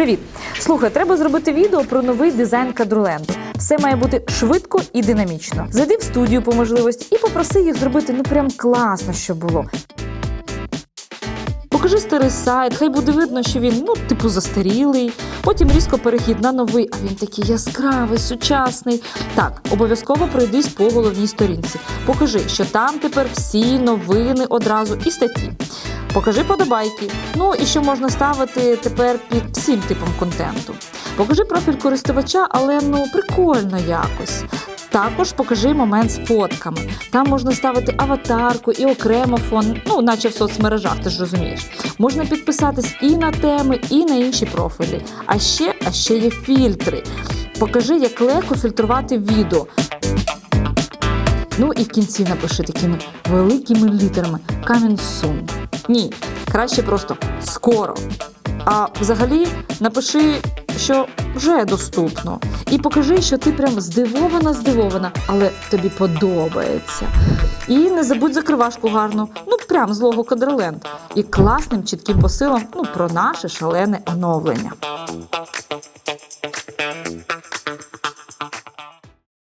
Привіт! Слухай, треба зробити відео про новий дизайн кадроленду. Все має бути швидко і динамічно. Зайди в студію по можливості і попроси їх зробити ну прям класно, щоб було. Покажи старий сайт, хай буде видно, що він ну, типу, застарілий. Потім різко перехід на новий, а він такий яскравий, сучасний. Так, обов'язково пройдись по головній сторінці. Покажи, що там тепер всі новини одразу і статті. Покажи подобайки. Ну і що можна ставити тепер під всім типом контенту. Покажи профіль користувача, але ну прикольно якось. Також покажи момент з фотками. Там можна ставити аватарку і окремо фон, ну наче в соцмережах, ти ж розумієш. Можна підписатись і на теми, і на інші профілі. А ще, а ще є фільтри. Покажи, як легко фільтрувати відео. Ну і в кінці напиши такими великими літерами soon. Ні, краще просто скоро. А взагалі напиши, що вже доступно. І покажи, що ти прям здивована, здивована, але тобі подобається. І не забудь закривашку гарну, ну прям злого кадроленд. І класним чітким посилом ну, про наше шалене оновлення.